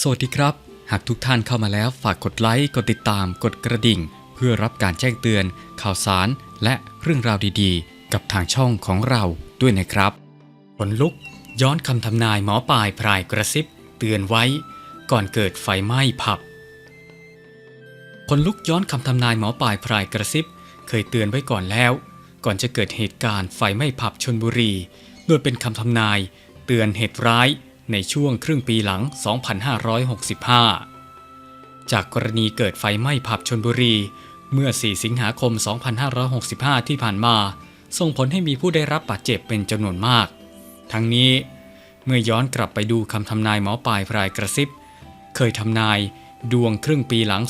สวัสดีครับ หากทุกท่านเข้ามาแล้วฝากกดไลค์ กดติดตาม กดกระดิ่ง เพื่อรับการแจ้งเตือน ข่าวสาร และเรื่องราวดีๆ กับทางช่องของเราด้วยนะครับผลลุกย้อนคำทำนายหมอปลายพรายกระซิบ เตือนไว้ ก่อนเกิดไฟไหม้ผับผลลุกย้อนคำทำนายหมอปลายพรายกระซิบ เคยเตือนไว้ก่อนแล้ว ก่อนจะเกิดเหตุการณ์ไฟไหม้ผับชนบุรี โดยเป็นคำทำนาย เตือนเหตุร้าย ในช่วงครึ่งปีหลัง 2565 จากกรณีเกิดไฟไหม้ผับชนบุรี เมื่อ 4 สิงหาคม 2565 ที่ผ่านมา ส่งผลให้มีผู้ได้รับบาดเจ็บเป็นจำนวนมาก ทั้งนี้เมื่อย้อนกลับไปดูคำทำนายหมอปลายพรายกระซิบ เคยทำนายดวงครึ่งปีหลัง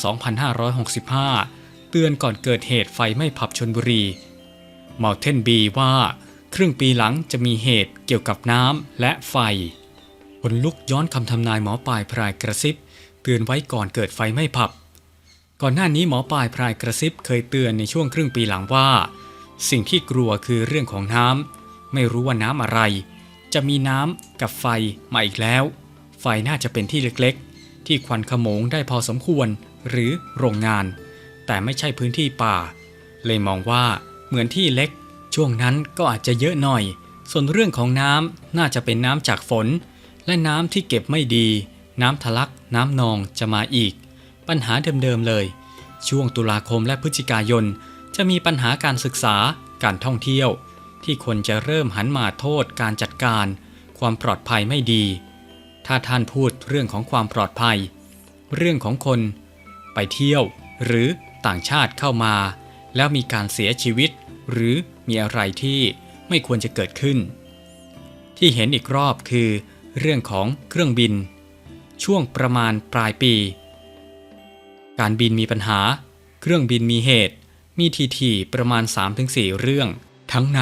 2565 เตือนก่อนเกิดเหตุไฟไหม้ผับชนบุรีเมาเทนบีว่า ครึ่งปีหลังจะมีเหตุเกี่ยวกับน้ำและไฟ ผลลุกย้อนคำทำนายหมอปลายพรายกระซิบ เตือนไว้ก่อนเกิดไฟไม้ผับ ก่อนหน้านี้หมอปลายพรายกระซิบเคยเตือนในช่วงครึ่งปีหลังว่า สิ่งที่กลัวคือเรื่องของน้ำไม่รู้ว่าน้ำอะไร จะมีน้ำกับไฟมาอีกแล้ว ไฟน่าจะเป็นที่เล็กๆ ที่ควันขโมงได้พอสมควรหรือโรงงาน แต่ไม่ใช่พื้นที่ป่า เลยมองว่าเหมือนที่เล็ก ช่วงนั้นก็อาจจะเยอะหน่อย ส่วนเรื่องของน้ำน่าจะเป็นน้ำจากฝน และน้ำที่เก็บไม่ดี น้ำทะลัก น้ำนองจะมาอีก ปัญหาเดิมๆเลย ช่วงตุลาคมและพฤศจิกายน จะมีปัญหาการศึกษา การท่องเที่ยว ที่คนจะเริ่มหันมาโทษการจัดการ ความปลอดภัยไม่ดี ถ้าท่านพูดเรื่องของความปลอดภัย เรื่องของคน ไปเที่ยว หรือต่างชาติเข้ามา แล้วมีการเสียชีวิต หรือมีอะไรที่ไม่ควรจะเกิดขึ้น ที่เห็นอีกรอบคือ เรื่องของเครื่องบิน ช่วงประมาณปลายปี การบินมีปัญหา เครื่องบินมีเหตุ มีทีทีประมาณ 3-4 เรื่อง ทั้งใน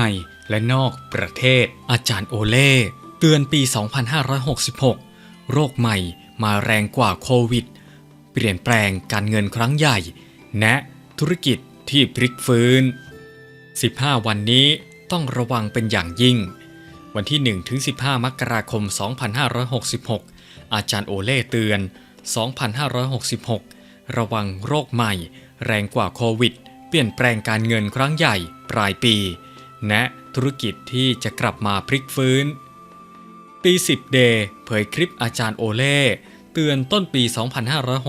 และนอกประเทศ อาจารย์โอเล่เตือนปี 2566 โรคใหม่มาแรงกว่าโควิด เปลี่ยนแปลงการเงินครั้งใหญ่ แนะธุรกิจที่พลิกฟื้น 15 วันนี้ต้องระวังเป็นอย่างยิ่ง วันที่1-15 มกราคม 2566 อาจารย์โอเล่เตือน 2566 ระวังโรคใหม่ แรงกว่าโควิด เปลี่ยนแปลงการเงินครั้งใหญ่ปลายปีแนะธุรกิจที่จะกลับมาพลิกฟื้น ปี 10 เดย์เผยคลิปอาจารย์โอเล่เตือนต้นปี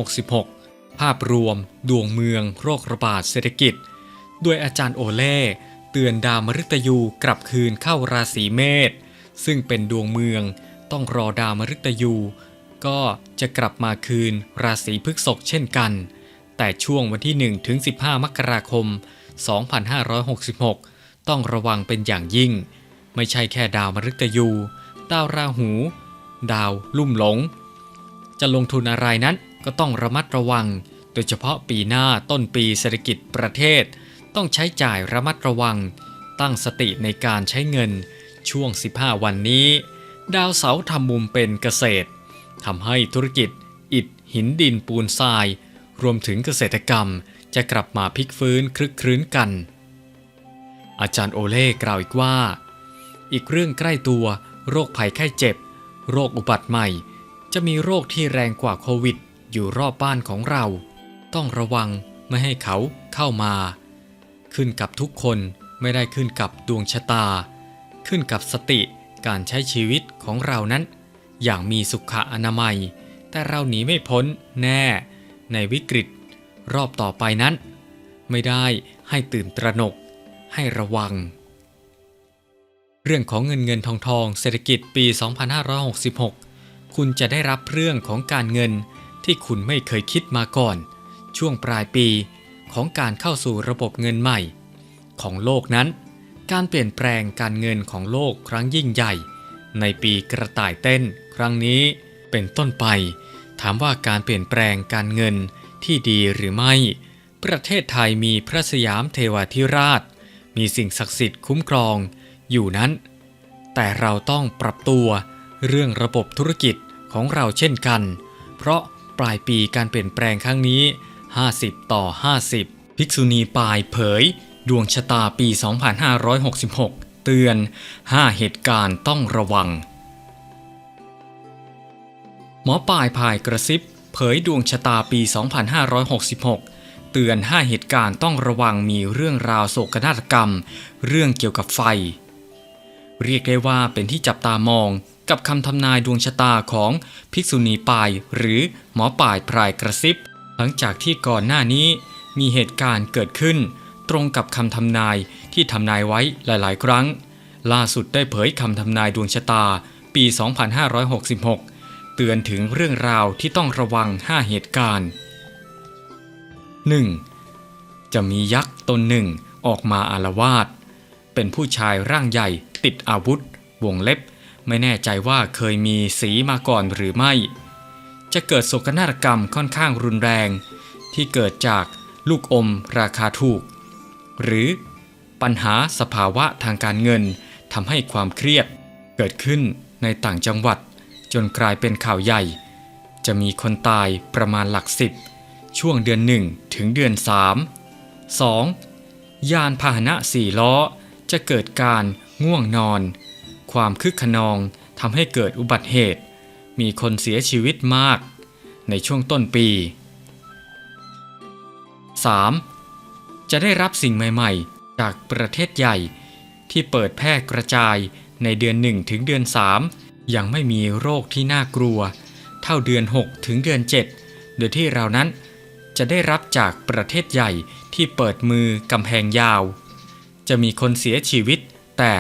2566 ภาพรวม ดวงเมือง โรคระบาดเศรษฐกิจ ด้วยอาจารย์โอเล่ เตือนดาวมฤตยูกลับคืนเข้าราศีเมษซึ่งเป็นดวงเมือง ต้องรอดาวมฤตยู ก็จะกลับมาคืนราศีพฤษภเช่นกัน แต่ช่วงวันที่ 1 ถึง 15 มกราคม 2566 ต้องระวังเป็นอย่างยิ่ง ไม่ใช่แค่ดาวมฤตยู ดาวราหู ดาวลุ่มหลง จะลงทุนอะไรนั้นก็ต้องระมัดระวัง โดยเฉพาะปีหน้าต้นปีเศรษฐกิจประเทศ ต้องใช้จ่ายระมัดระวัง ตั้งสติในการใช้เงิน ช่วง 15 วันนี้ ดาวเสาร์ทำมุมเป็นเกษตรทำให้ธุรกิจ อิฐหินดินปูนทราย รวมถึงเกษตรกรรมจะกลับมาพลิกฟื้นคลึกครื้นกัน อาจารย์โอเล่กล่าวอีกว่า อีกเรื่องใกล้ตัวโรคภัยไข้เจ็บ โรคอุบัติใหม่ จะมีโรคที่แรงกว่าโควิด อยู่รอบบ้านของเรา ต้องระวังไม่ให้เขาเข้ามา ขึ้นกับทุกคนไม่ได้ขึ้นกับดวงชะตา ขึ้นกับสติการใช้ชีวิตของเรานั้น อย่างมีสุขอนามัย แต่เราหนีไม่พ้นแน่ ในวิกฤต รอบต่อไปนั้น ไม่ได้ให้ตื่นตระหนก ให้ระวัง เรื่องของเงินเงินทองทองเศรษฐกิจปี 2566 คุณจะได้รับเรื่องของการเงินที่คุณไม่เคยคิดมาก่อน ช่วงปลายปี ของการเข้าสู่ระบบเงินใหม่ ของโลกนั้น การเปลี่ยนแปลงการเงินของโลกครั้งยิ่งใหญ่ ในปีกระต่ายเต้น ครั้งนี้เป็นต้นไป ถามว่าการเปลี่ยนแปลงการเงินที่ดีหรือไม่ ประเทศไทยมีพระสยามเทวาธิราช มีสิ่งศักดิ์สิทธิ์คุ้มครองอยู่นั้น แต่เราต้องปรับตัวเรื่องระบบธุรกิจของเราเช่นกัน เพราะปลายปีการเปลี่ยนแปลงครั้งนี้ 50 ต่อ 50 ภิกษุณีปายเผย ดวงชะตาปี 2566 เตือน 5 เหตุการณ์ต้องระวัง หมอปลายพายกระซิบ เผยดวงชะตาปี 2566เตือน 5 เหตุการณ์ต้องระวังมีเรื่องราวโศกนาฏกรรม เรื่องเกี่ยวกับไฟ เรียกได้ว่าเป็นที่จับตามองกับคำทำนายดวงชะตาของภิกษุณีปาย หรือหมอปลายพรายกระซิบ ลังจากที่ก่อนหน้านี้มีเหตุการณ์เกิดขึ้น ตรงกับคำทำนายที่ทำนายไว้หลายๆ ครั้ง ล่าสุดได้เผยคำทำนายดวงชะตาปี 2566 เตือนถึงเรื่องราวที่ต้องระวัง 5 เหตุการณ์ 1. จะมียักษ์ตนหนึ่งออกมาอารวาสเป็นผู้ชายร่างใหญ่ติดอาวุธ วงเล็บ ไม่แน่ใจว่าเคยมีสีมาก่อนหรือไม่ จะเกิดโศกนาฏกรรมค่อนข้างรุนแรง ที่เกิดจากลูกอมราคาถูก หรือปัญหาสภาวะทางการเงินทำให้ความเครียด เกิดขึ้นในต่างจังหวัด จนกลายเป็นข่าวใหญ่ จะมีคนตายประมาณหลักสิบ ช่วงเดือน 1 ถึงเดือน 3 2. ยานพาหนะสี่ล้อ จะเกิดการง่วงนอน ความคึกขนองทำให้เกิดอุบัติเหตุ มีคนเสียชีวิตมาก ในช่วงต้นปี 3. จะได้รับสิ่งใหม่ๆ จากประเทศใหญ่ที่เปิดแพร่กระจายในเดือน 1 ถึงเดือน 3 ยังไม่มีโรคที่น่ากลัว เท่าเดือน 6 ถึงเดือน 7 โดยที่เรานั้นจะได้รับจากประเทศใหญ่ที่เปิดมือกำแพงยาว จะมีคนเสียชีวิต แต่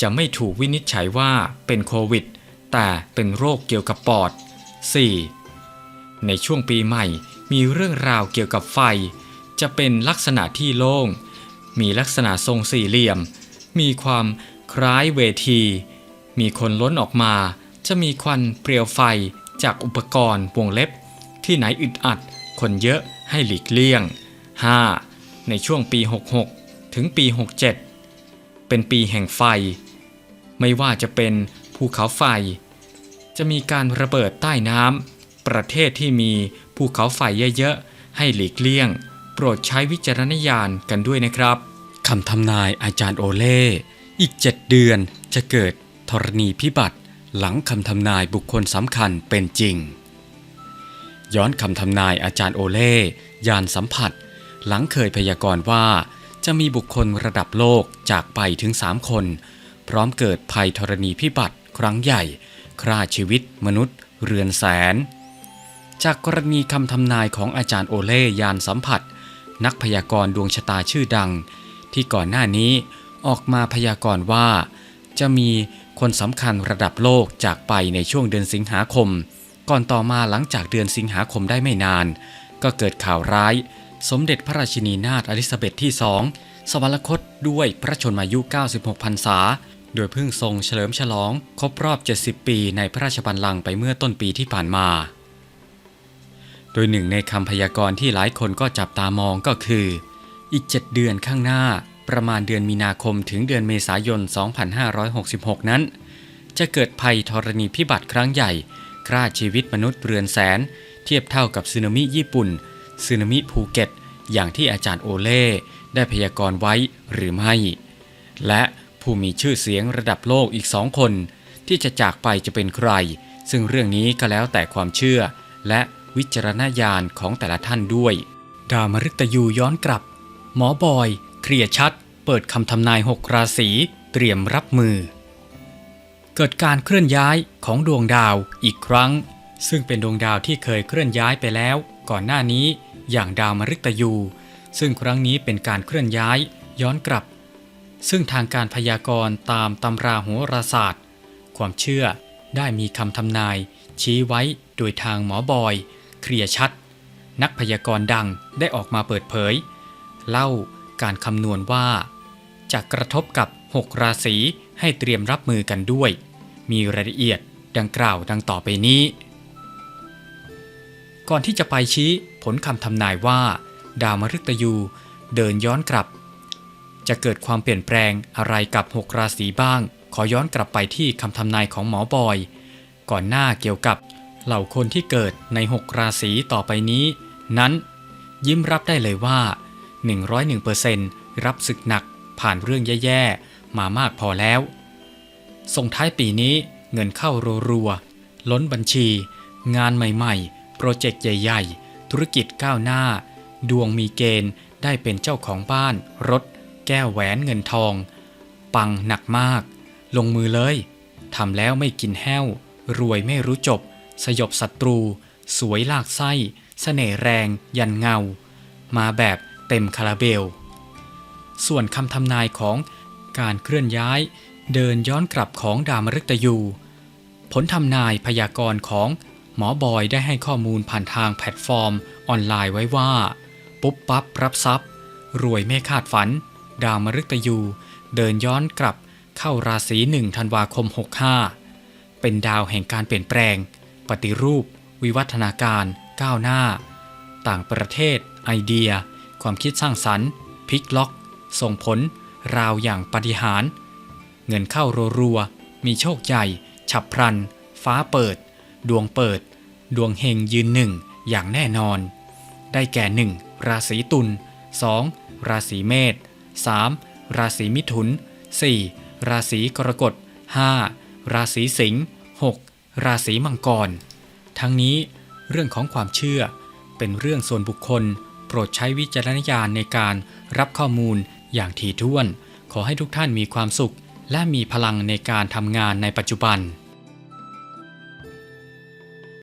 จะไม่ถูกวินิจฉัยว่าเป็นโควิด แต่เป็นโรคเกี่ยวกับปอด 4. ในช่วงปีใหม่มีเรื่องราวเกี่ยวกับไฟ จะเป็นลักษณะที่โล่ง มีลักษณะทรงสี่เหลี่ยม มีความคล้ายเวที มีคนล้นออกมา จะมีควันเปลวไฟจากอุปกรณ์วงเล็บ ที่ไหนอึดอัด คนเยอะให้หลีกเลี่ยง 5. ในช่วงปี 66 ถึงปี 67 เป็นปีแห่งไฟ ไม่ว่าจะเป็น ภูเขาไฟ จะมีการระเบิดใต้น้ำประเทศที่มีภูเขาไฟเยอะๆ ให้หลีกเลี่ยง โปรดใช้วิจารณญาณกันด้วยนะครับคำทำนายอาจารย์โอเล่อีก7เดือนจะเกิดธรณีพิบัติ หลังคำทำนายบุคคลสำคัญเป็นจริง ย้อนคำทำนายอาจารย์โอเล่ยานสัมผัส หลังเคยพยากรณ์ว่า จะมีบุคคลระดับโลกจากไปถึง3คน พร้อมเกิดภัยธรณีพิบัติ ครั้งใหญ่ฆ่าชีวิตมนุษย์ เรือนแสน จากกรณีคำทำนายของอาจารย์โอเล่ยานสัมผัส นักพยากรณ์ดวงชะตาชื่อดัง ที่ก่อนหน้านี้ออกมาพยากรณ์ว่า จะมีคนสำคัญระดับโลกจากไปในช่วงเดือนสิงหาคม ก่อนต่อมาหลังจากเดือนสิงหาคมได้ไม่นาน ก็เกิดข่าวร้าย สมเด็จพระราชินีนาถอลิซาเบธที่สองสวรรคตด้วยพระชนมายุ 96พรรษา โดยเพิ่งทรงเฉลิมฉลองครบรอบ 70 ปีในพระราชบัลลังก์ไปเมื่อต้นปีที่ผ่านมา โดยหนึ่งในคำพยากรณ์ที่หลายคนก็จับตามองก็คือ อีก 7 เดือนข้างหน้าประมาณเดือนมีนาคมถึงเดือนเมษายน 2566 นั้น จะเกิดภัยธรณีพิบัติครั้งใหญ่ฆ่าชีวิตมนุษย์เรือนแสน เทียบเท่ากับสึนามิญี่ปุ่นสึนามิภูเก็ต อย่างที่อาจารย์โอเล่ได้พยากรณ์ไว้หรือไม่ และ ผู้มีชื่อเสียงระดับโลกอีกสองคน ที่จะจากไปจะเป็นใคร ซึ่งเรื่องนี้ก็แล้วแต่ความเชื่อ และวิจารณญาณของแต่ละท่านด้วย ดาวมฤตยูย้อนกลับ หมอบอย เคลียชัด เปิดคำทำนายหกราศีเตรียมรับมือ เกิดการเคลื่อนย้ายของดวงดาวอีกครั้ง ซึ่งเป็นดวงดาวที่เคยเคลื่อนย้ายไปแล้ว ก่อนหน้านี้อย่างดาวมฤตยู ซึ่งครั้งนี้เป็นการเคลื่อนย้ายย้อนกลับ ซึ่งทางการพยากรณ์ตามตำราโหราศาสตร์ ความเชื่อได้มีคำทำนาย ชี้ไว้โดยทางหมอบอย เคลียชัด นักพยากรณ์ดังได้ออกมาเปิดเผย เล่าการคำนวณว่า จะกระทบกับ 6 ราศีให้เตรียมรับมือกันด้วย มีรายละเอียดดังกล่าวดังต่อไปนี้ ก่อนที่จะไปชี้ผลคำทำนายว่า ดาวมฤตยูเดินย้อนกลับ จะเกิดความเปลี่ยนแปลงอะไรกับ 6 ราศีบ้าง ขอย้อนกลับไปที่คำทำนายของหมอบอย ก่อนหน้าเกี่ยวกับ เหล่าคนที่เกิดใน 6 ราศีต่อไปนี้ นั้น ยิ้มรับได้เลยว่า 101%รับศึกหนักผ่านเรื่องแย่ๆ มามากพอแล้ว ส่งท้ายปีนี้เงินเข้ารัวๆ ล้นบัญชี งานใหม่ๆ โปรเจกต์ใหญ่ ๆ ธุรกิจก้าวหน้า ดวงมีเกณฑ์ได้เป็นเจ้าของบ้านรถ แก้วแหวนเงินทอง ปังหนักมาก ลงมือเลยทำแล้วไม่กินแห้ว รวยไม่รู้จบ สยบศัตรู สวยลากไส้เสน่ห์แรงยันเงา มาแบบเต็มคาราเบล ส่วนคำทำนายของการเคลื่อนย้าย เดินย้อนกลับของดามฤตยู ผลทำนายพยากรณ์ของหมอบอยได้ให้ข้อมูลผ่านทางแพลตฟอร์มออนไลน์ไว้ว่า ปุ๊บปั๊บรับทรัพย์ รวยไม่คาดฝัน ดาวมฤตยู เดินย้อนกลับเข้าราศีหนึ่งธันวาคม 65 เป็นดาวแห่งการเปลี่ยนแปลง ปฏิรูป วิวัฒนาการก้าวหน้า ต่างประเทศ ไอเดีย ความคิดสร้างสรรค์พลิกล็อก ส่งผล ราวอย่างปาฏิหาร เงินเข้ารัวๆมีโชคใหญ่ ฉับพลัน ฟ้าเปิด ดวงเปิด ดวงเฮงยืนหนึ่งอย่างแน่นอน ได้แก่ 1. ราศีตุล 2. ราศีเมษ 3. ราศีมิถุน 4. ราศีกรกฎ 5. ราศีสิงห์ 6. ราศีมังกร ทั้งนี้เรื่องของความเชื่อ เป็นเรื่องส่วนบุคคล โปรดใช้วิจารณญาณในการรับข้อมูลอย่างถี่ถ้วน ขอให้ทุกท่านมีความสุข และมีพลังในการทำงานในปัจจุบัน